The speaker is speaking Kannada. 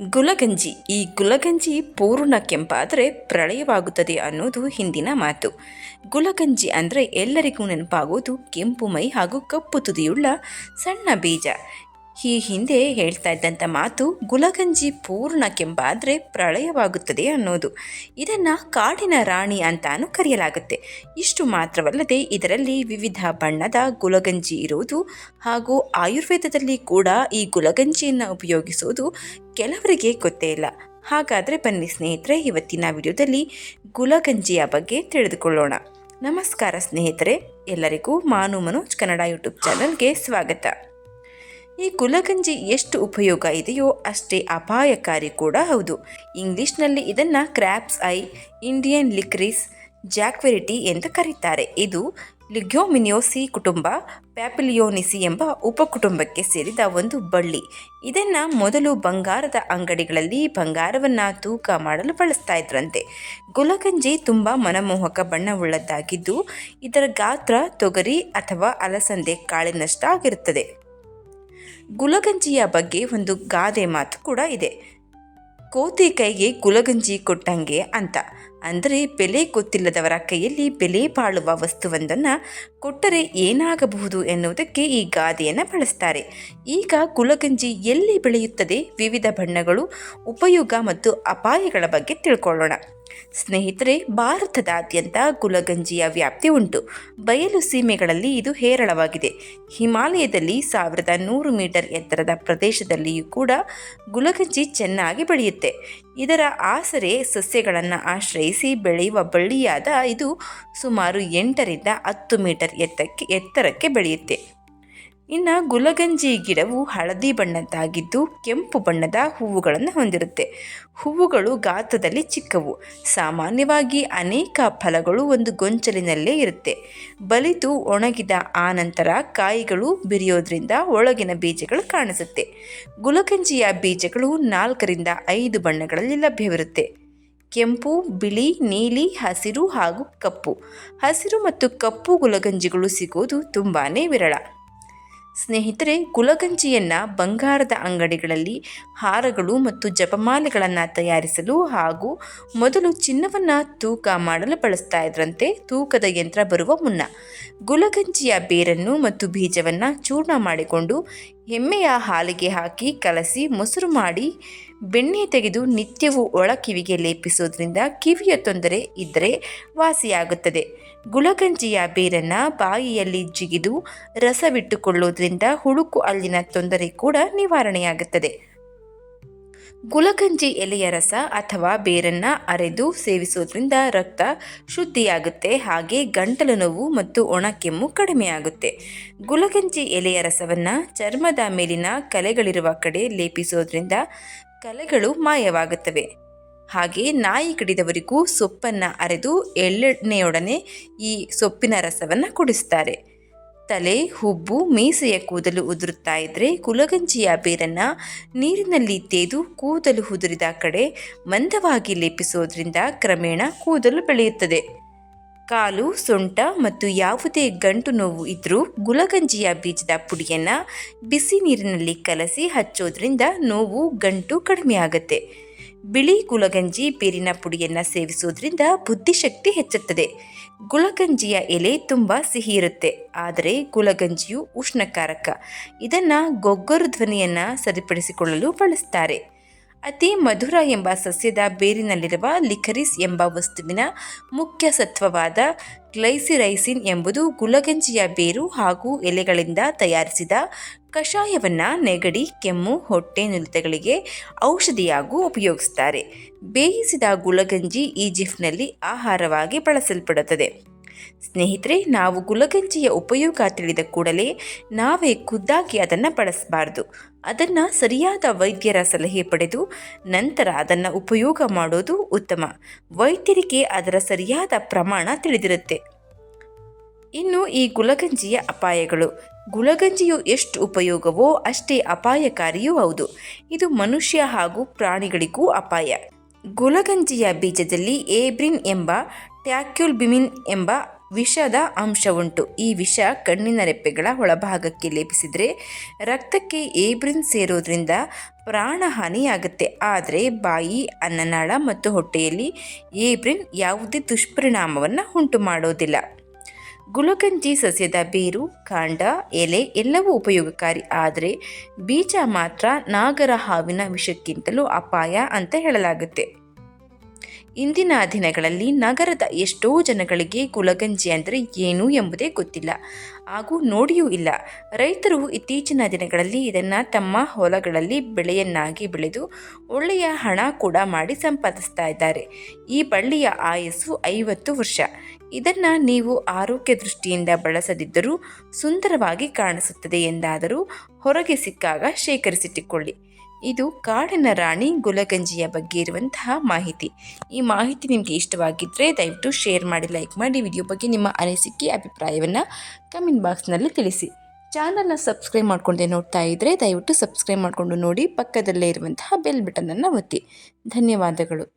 ಗುಲಗಂಜಿ. ಈ ಗುಲಗಂಜಿ ಪೂರ್ಣ ಕೆಂಪಾದರೆ ಪ್ರಳಯವಾಗುತ್ತದೆ ಅನ್ನೋದು ಹಿಂದಿನ ಮಾತು. ಗುಲಗಂಜಿ ಅಂದರೆ ಎಲ್ಲರಿಗೂ ನೆನಪಾಗೋದು ಕೆಂಪು ಮೈ ಹಾಗೂ ಕಪ್ಪು ತುದಿಯುಳ್ಳ ಸಣ್ಣ ಬೀಜ. ಈ ಹಿಂದೆ ಹೇಳ್ತಾ ಇದ್ದಂಥ ಮಾತು ಗುಲಗಂಜಿ ಪೂರ್ಣ ಕೆಂಪಾದರೆ ಪ್ರಳಯವಾಗುತ್ತದೆ ಅನ್ನೋದು. ಇದನ್ನು ಕಾಡಿನ ರಾಣಿ ಅಂತಾನು ಕರೆಯಲಾಗುತ್ತೆ. ಇಷ್ಟು ಮಾತ್ರವಲ್ಲದೆ ಇದರಲ್ಲಿ ವಿವಿಧ ಬಣ್ಣದ ಗುಲಗಂಜಿ ಇರುವುದು ಹಾಗೂ ಆಯುರ್ವೇದದಲ್ಲಿ ಕೂಡ ಈ ಗುಲಗಂಜಿಯನ್ನು ಉಪಯೋಗಿಸುವುದು ಕೆಲವರಿಗೆ ಗೊತ್ತೇ ಇಲ್ಲ. ಹಾಗಾದರೆ ಬನ್ನಿ ಸ್ನೇಹಿತರೆ, ಇವತ್ತಿನ ವಿಡಿಯೋದಲ್ಲಿ ಗುಲಗಂಜಿಯ ಬಗ್ಗೆ ತಿಳಿದುಕೊಳ್ಳೋಣ. ನಮಸ್ಕಾರ ಸ್ನೇಹಿತರೆ, ಎಲ್ಲರಿಗೂ ಮಾನು ಮನೋಜ್ ಕನ್ನಡ ಯೂಟ್ಯೂಬ್ ಚಾನಲ್ಗೆ ಸ್ವಾಗತ. ಈ ಕುಲಗಂಜಿ ಎಷ್ಟು ಉಪಯೋಗ ಇದೆಯೋ ಅಷ್ಟೇ ಅಪಾಯಕಾರಿ ಕೂಡ ಹೌದು. ಇಂಗ್ಲಿಷ್ನಲ್ಲಿ ಇದನ್ನು ಕ್ರ್ಯಾಪ್ಸ್ ಐ, ಇಂಡಿಯನ್ ಲಿಕ್ರಿಸ್, ಜಾಕ್ವೆರಿಟಿ ಎಂದು ಕರೀತಾರೆ. ಇದು ಲಿಗ್ಯೋಮಿನಿಯೋಸಿ ಕುಟುಂಬ, ಪ್ಯಾಪಿಲಿಯೋನಿಸಿ ಎಂಬ ಉಪಕುಟುಂಬಕ್ಕೆ ಸೇರಿದ ಒಂದು ಬಳ್ಳಿ. ಇದನ್ನು ಮೊದಲು ಬಂಗಾರದ ಅಂಗಡಿಗಳಲ್ಲಿ ಬಂಗಾರವನ್ನು ತೂಕ ಮಾಡಲು ಬಳಸ್ತಾ ಇದ್ರಂತೆ. ಗುಲಗಂಜಿ ತುಂಬ ಮನಮೋಹಕ ಬಣ್ಣವುಳ್ಳದ್ದಾಗಿದ್ದು, ಇದರ ಗಾತ್ರ ತೊಗರಿ ಅಥವಾ ಅಲಸಂದೆ ಕಾಳಿನಷ್ಟಾಗಿರುತ್ತದೆ. ಗುಲಗಂಜಿಯ ಬಗ್ಗೆ ಒಂದು ಗಾದೆ ಮಾತು ಕೂಡ ಇದೆ. ಕೋತಿ ಕೈಗೆ ಗುಲಗಂಜಿ ಕೊಟ್ಟಂಗೆ ಅಂತ. ಅಂದರೆ ಬೆಲೆ ಗೊತ್ತಿಲ್ಲದವರ ಕೈಯಲ್ಲಿ ಬೆಲೆ ಬಾಳುವ ವಸ್ತುವೊಂದನ್ನು ಕೊಟ್ಟರೆ ಏನಾಗಬಹುದು ಎನ್ನುವುದಕ್ಕೆ ಈ ಗಾದೆಯನ್ನು ಬಳಸ್ತಾರೆ. ಈಗ ಗುಲಗಂಜಿ ಎಲ್ಲಿ ಬೆಳೆಯುತ್ತದೆ? ವಿವಿಧ ಬಣ್ಣಗಳು, ಉಪಯೋಗ ಮತ್ತು ಅಪಾಯಗಳ ಬಗ್ಗೆ ತಿಳ್ಕೊಳ್ಳೋಣ. ಸ್ನೇಹಿತರೆ, ಭಾರತದಾದ್ಯಂತ ಗುಲಗಂಜಿಯ ವ್ಯಾಪ್ತಿ ಉಂಟು. ಬಯಲು ಸೀಮೆಗಳಲ್ಲಿ ಇದು ಹೇರಳವಾಗಿದೆ. ಹಿಮಾಲಯದಲ್ಲಿ ಸಾವಿರದ ನೂರು ಮೀಟರ್ ಎತ್ತರದ ಪ್ರದೇಶದಲ್ಲಿಯೂ ಕೂಡ ಗುಲಗಂಜಿ ಚೆನ್ನಾಗಿ ಬೆಳೆಯುತ್ತೆ. ಇದರ ಆಸರೆ ಸಸ್ಯಗಳನ್ನು ಆಶ್ರಯಿಸಿ ಬೆಳೆಯುವ ಬಳ್ಳಿಯಾದ ಇದು ಸುಮಾರು ಎಂಟರಿಂದ ಹತ್ತು ಮೀಟರ್ ಎತ್ತಕ್ಕೆ ಎತ್ತರಕ್ಕೆ ಬೆಳೆಯುತ್ತೆ. ಇನ್ನು ಗುಲಗಂಜಿ ಗಿಡವು ಹಳದಿ ಬಣ್ಣದ್ದಾಗಿದ್ದು ಕೆಂಪು ಬಣ್ಣದ ಹೂವುಗಳನ್ನು ಹೊಂದಿರುತ್ತೆ. ಹೂವುಗಳು ಗಾತ್ರದಲ್ಲಿ ಚಿಕ್ಕವು. ಸಾಮಾನ್ಯವಾಗಿ ಅನೇಕ ಫಲಗಳು ಒಂದು ಗೊಂಚಲಿನಲ್ಲೇ ಇರುತ್ತೆ. ಬಲಿತು ಒಣಗಿದ ಆನಂತರ ಕಾಯಿಗಳು ಬಿರಿಯೋದ್ರಿಂದ ಒಳಗಿನ ಬೀಜಗಳು ಕಾಣಿಸುತ್ತೆ. ಗುಲಗಂಜಿಯ ಬೀಜಗಳು ನಾಲ್ಕರಿಂದ ಐದು ಬಣ್ಣಗಳಲ್ಲಿ ಲಭ್ಯವಿರುತ್ತೆ. ಕೆಂಪು, ಬಿಳಿ, ನೀಲಿ, ಹಸಿರು ಹಾಗೂ ಕಪ್ಪು. ಹಸಿರು ಮತ್ತು ಕಪ್ಪು ಗುಲಗಂಜಿಗಳು ಸಿಗೋದು ತುಂಬಾ ವಿರಳ. ಸ್ನೇಹಿತರೆ, ಗುಲಗಂಜಿಯನ್ನು ಬಂಗಾರದ ಅಂಗಡಿಗಳಲ್ಲಿ ಹಾರಗಳು ಮತ್ತು ಜಪಮಾಲೆಗಳನ್ನು ತಯಾರಿಸಲು ಹಾಗೂ ಮೊದಲು ಚಿನ್ನವನ್ನು ತೂಕ ಮಾಡಲು ಬಳಸ್ತಾ ಇದ್ರಂತೆ ತೂಕದ ಯಂತ್ರ ಬರುವ ಮುನ್ನ. ಗುಲಗಂಜಿಯ ಬೇರನ್ನು ಮತ್ತು ಬೀಜವನ್ನು ಚೂರ್ಣ ಮಾಡಿಕೊಂಡು ಎಮ್ಮೆಯ ಹಾಲಿಗೆ ಹಾಕಿ ಕಲಸಿ ಮೊಸರು ಮಾಡಿ ಬೆಣ್ಣೆ ತೆಗೆದು ನಿತ್ಯವೂ ಒಳ ಕಿವಿಗೆ ಲೇಪಿಸೋದ್ರಿಂದ ಕಿವಿಯ ತೊಂದರೆ ಇದ್ದರೆ ವಾಸಿಯಾಗುತ್ತದೆ. ಗುಳಗಂಜಿಯ ಬೇರನ್ನು ಬಾಯಿಯಲ್ಲಿ ಜಿಗಿದು ರಸವಿಟ್ಟುಕೊಳ್ಳೋದ್ರಿಂದ ಹುಳುಕು ಅಲ್ಲಿನ ತೊಂದರೆ ಕೂಡ ನಿವಾರಣೆಯಾಗುತ್ತದೆ. ಗುಲಗಂಜಿ ಎಲೆಯ ರಸ ಅಥವಾ ಬೇರನ್ನು ಅರೆದು ಸೇವಿಸೋದ್ರಿಂದ ರಕ್ತ ಶುದ್ಧಿಯಾಗುತ್ತೆ. ಹಾಗೆ ಗಂಟಲು ನೋವು ಮತ್ತು ಒಣಕೆಮ್ಮು ಕಡಿಮೆಯಾಗುತ್ತೆ. ಗುಲಗಂಜಿ ಎಲೆಯ ರಸವನ್ನು ಚರ್ಮದ ಮೇಲಿನ ಕಲೆಗಳಿರುವ ಕಡೆ ಲೇಪಿಸೋದ್ರಿಂದ ಕಲೆಗಳು ಮಾಯವಾಗುತ್ತವೆ. ಹಾಗೆ ನಾಯಿ ಕಡಿದವರಿಗೂ ಸೊಪ್ಪನ್ನು ಅರೆದು ಎಳ್ಳೆಣ್ಣೆಯೊಡನೆ ಈ ಸೊಪ್ಪಿನ ರಸವನ್ನು ಕುಡಿಸ್ತಾರೆ. ತಲೆ, ಹುಬ್ಬು, ಮೀಸೆಯ ಕೂದಲು ಉದುರುತ್ತಾ ಇದ್ದರೆ ಕುಲಗಂಜಿಯ ಬೇರನ್ನು ನೀರಿನಲ್ಲಿ ತೇದು ಕೂದಲು ಉದುರಿದ ಕಡೆ ಮಂದವಾಗಿ ಲೇಪಿಸೋದ್ರಿಂದ ಕ್ರಮೇಣ ಕೂದಲು ಬೆಳೆಯುತ್ತದೆ. ಕಾಲು, ಸೊಂಟ ಮತ್ತು ಯಾವುದೇ ಗಂಟು ನೋವು ಇದ್ದರೂ ಗುಲಗಂಜಿಯ ಬೀಜದ ಪುಡಿಯನ್ನು ಬಿಸಿ ನೀರಿನಲ್ಲಿ ಕಲಸಿ ಹಚ್ಚೋದ್ರಿಂದ ನೋವು ಗಂಟು ಕಡಿಮೆಯಾಗುತ್ತೆ. ಬಿಳಿ ಗುಲಗಂಜಿ ಬೇರಿನ ಪುಡಿಯನ್ನು ಸೇವಿಸುವುದರಿಂದ ಬುದ್ಧಿಶಕ್ತಿ ಹೆಚ್ಚುತ್ತದೆ. ಗುಲಗಂಜಿಯ ಎಲೆ ತುಂಬ ಸಿಹಿ ಇರುತ್ತೆ, ಆದರೆ ಗುಲಗಂಜಿಯು ಉಷ್ಣಕಾರಕ. ಇದನ್ನು ಗೊಗ್ಗರು ಧ್ವನಿಯನ್ನು ಸರಿಪಡಿಸಿಕೊಳ್ಳಲು ಬಳಸ್ತಾರೆ. ಅತಿ ಮಧುರ ಎಂಬ ಸಸ್ಯದ ಬೇರಿನಲ್ಲಿರುವ ಲಿಖರಿಸ್ ಎಂಬ ವಸ್ತುವಿನ ಮುಖ್ಯ ಸತ್ವವಾದ ಗ್ಲೈಸಿರೈಸಿನ್ ಎಂಬುದು ಗುಲಗಂಜಿಯ ಬೇರು ಹಾಗೂ ಎಲೆಗಳಿಂದ ತಯಾರಿಸಿದ ಕಷಾಯವನ್ನು ನೆಗಡಿ, ಕೆಮ್ಮು, ಹೊಟ್ಟೆ ನುರಿತಗಳಿಗೆ ಔಷಧಿಯಾಗೂ ಉಪಯೋಗಿಸ್ತಾರೆ. ಬೇಯಿಸಿದ ಗುಲಗಂಜಿ ಈಜಿಪ್ಟ್ನಲ್ಲಿ ಆಹಾರವಾಗಿ ಬಳಸಲ್ಪಡುತ್ತದೆ. ಸ್ನೇಹಿತರೆ, ನಾವು ಗುಲಗಂಜಿಯ ಉಪಯೋಗ ತಿಳಿದ ಕೂಡಲೇ ನಾವೇ ಖುದ್ದಾಗಿ ಅದನ್ನು ಬಳಸಬಾರ್ದು. ಅದನ್ನು ಸರಿಯಾದ ವೈದ್ಯರ ಸಲಹೆ ಪಡೆದು ನಂತರ ಅದನ್ನು ಉಪಯೋಗ ಮಾಡೋದು ಉತ್ತಮ. ವೈದ್ಯರಿಗೆ ಅದರ ಸರಿಯಾದ ಪ್ರಮಾಣ ತಿಳಿದಿರುತ್ತೆ. ಇನ್ನು ಈ ಗುಲಗಂಜಿಯ ಅಪಾಯಗಳು. ಗುಲಗಂಜಿಯು ಎಷ್ಟು ಉಪಯೋಗವೋ ಅಷ್ಟೇ ಅಪಾಯಕಾರಿಯೂ ಹೌದು. ಇದು ಮನುಷ್ಯ ಹಾಗೂ ಪ್ರಾಣಿಗಳಿಗೂ ಅಪಾಯ. ಗುಲಗಂಜಿಯ ಬೀಜದಲ್ಲಿ ಏಬ್ರಿನ್ ಎಂಬ, ಟ್ಯಾಕ್ಯುಲ್ಬಿಮಿನ್ ಎಂಬ ವಿಷದ ಅಂಶ ಉಂಟು ಈ ವಿಷ ಕಣ್ಣಿನ ರೆಪ್ಪೆಗಳ ಒಳಭಾಗಕ್ಕೆ ಲೇಪಿಸಿದರೆ ರಕ್ತಕ್ಕೆ ಏಬ್ರಿನ್ ಸೇರೋದ್ರಿಂದ ಪ್ರಾಣಹಾನಿಯಾಗುತ್ತೆ. ಆದರೆ ಬಾಯಿ, ಅನ್ನನಾಳ ಮತ್ತು ಹೊಟ್ಟೆಯಲ್ಲಿ ಏಬ್ರಿನ್ ಯಾವುದೇ ದುಷ್ಪರಿಣಾಮವನ್ನು ಉಂಟು ಮಾಡೋದಿಲ್ಲ ಗುಲಕಂಜಿ ಸಸ್ಯದ ಬೇರು, ಕಾಂಡ, ಎಲೆ ಎಲ್ಲವೂ ಉಪಯೋಗಕಾರಿ. ಆದರೆ ಬೀಜ ಮಾತ್ರ ನಾಗರ ಹಾವಿನ ವಿಷಕ್ಕಿಂತಲೂ ಅಪಾಯ ಅಂತ ಹೇಳಲಾಗುತ್ತೆ. ಇಂದಿನ ದಿನಗಳಲ್ಲಿ ನಗರದ ಎಷ್ಟೋ ಜನಗಳಿಗೆ ಗುಲಗಂಜಿ ಅಂದರೆ ಏನು ಎಂಬುದೇ ಗೊತ್ತಿಲ್ಲ. ಹಾಗೂ ನೋಡಿಯೂ ಇಲ್ಲ. ರೈತರು ಇತ್ತೀಚಿನ ದಿನಗಳಲ್ಲಿ ಇದನ್ನು ತಮ್ಮ ಹೊಲಗಳಲ್ಲಿ ಬೆಳೆಯನ್ನಾಗಿ ಬೆಳೆದು ಒಳ್ಳೆಯ ಹಣ ಕೂಡ ಮಾಡಿ ಸಂಪಾದಿಸ್ತಾ ಇದ್ದಾರೆ. ಈ ಬಳ್ಳಿಯ ಆಯಸ್ಸು ಐವತ್ತು ವರ್ಷ. ಇದನ್ನು ನೀವು ಆರೋಗ್ಯ ದೃಷ್ಟಿಯಿಂದ ಬಳಸದಿದ್ದರೂ ಸುಂದರವಾಗಿ ಕಾಣಿಸುತ್ತದೆ ಎಂದಾದರೂ ಹೊರಗೆ ಸಿಕ್ಕಾಗ ಶೇಖರಿಸಿಟ್ಟುಕೊಳ್ಳಿ. ಇದು ಕಾಡಿನ ರಾಣಿ ಗುಲಗಂಜಿಯ ಬಗ್ಗೆ ಇರುವಂತಹ ಮಾಹಿತಿ. ಈ ಮಾಹಿತಿ ನಿಮಗೆ ಇಷ್ಟವಾಗಿದ್ದರೆ ದಯವಿಟ್ಟು ಶೇರ್ ಮಾಡಿ, ಲೈಕ್ ಮಾಡಿ, ವಿಡಿಯೋ ಬಗ್ಗೆ ನಿಮ್ಮ ಅನಿಸಿಕೆ, ಅಭಿಪ್ರಾಯವನ್ನು ಕಮೆಂಟ್ ಬಾಕ್ಸ್ನಲ್ಲಿ ತಿಳಿಸಿ. ಚಾನಲ್ನ ಸಬ್ಸ್ಕ್ರೈಬ್ ಮಾಡ್ಕೊಂಡೆ ನೋಡ್ತಾ ಇದ್ದರೆ ದಯವಿಟ್ಟು ಸಬ್ಸ್ಕ್ರೈಬ್ ಮಾಡಿಕೊಂಡು ನೋಡಿ, ಪಕ್ಕದಲ್ಲೇ ಇರುವಂತಹ ಬೆಲ್ ಬಟನನ್ನು ಒತ್ತಿ. ಧನ್ಯವಾದಗಳು.